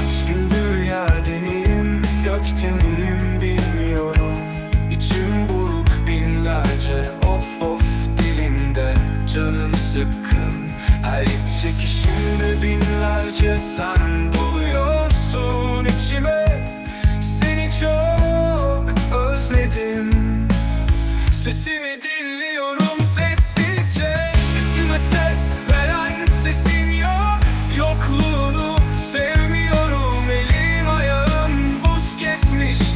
Kaç gündür yerdeniyim Gökteniyim bilmiyorum. İçim buruk binlerce Of of dilimde Canım sıkkın. Her çekişimde binlerce Sen doluyorsun içime. Seni çok özledim. Sesini dinliyorum.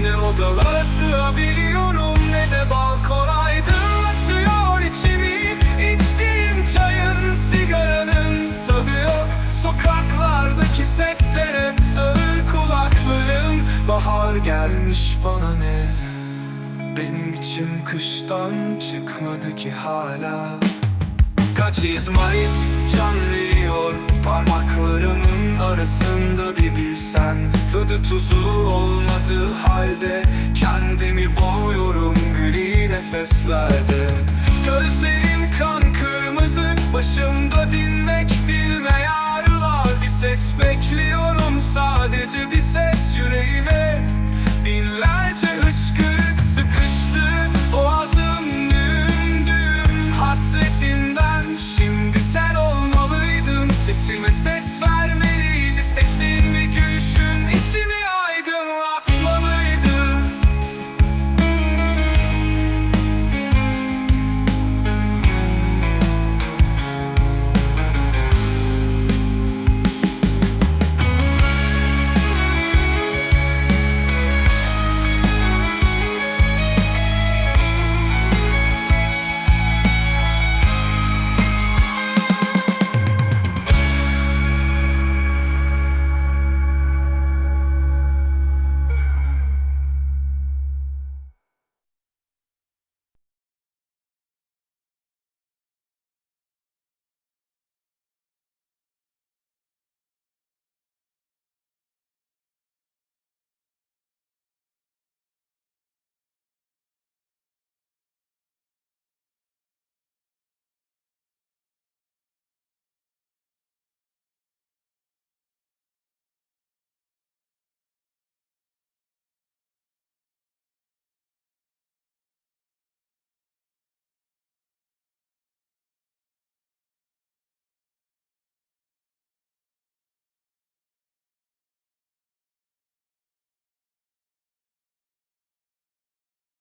Ne odalara sığabiliyorum Ne de balkon aydınlatıyor içimi. İçtiğim çayın sigaranın tadı yok. Sokaklardaki sesler hep sağır kulaklığım Bahar gelmiş bana ne? Benim içim kıştan çıkmadı ki hala. Kaç izmarit can veriyor Arasında bir bilsen. Tadı tuzu olmadığı halde Kendimi boğuyorum gri nefeslerde. Gözlerim kan kırmızı Başımda dinmek bilmeyen ağrılar Bir ses bekliyorum sadece bir ses Yüreğime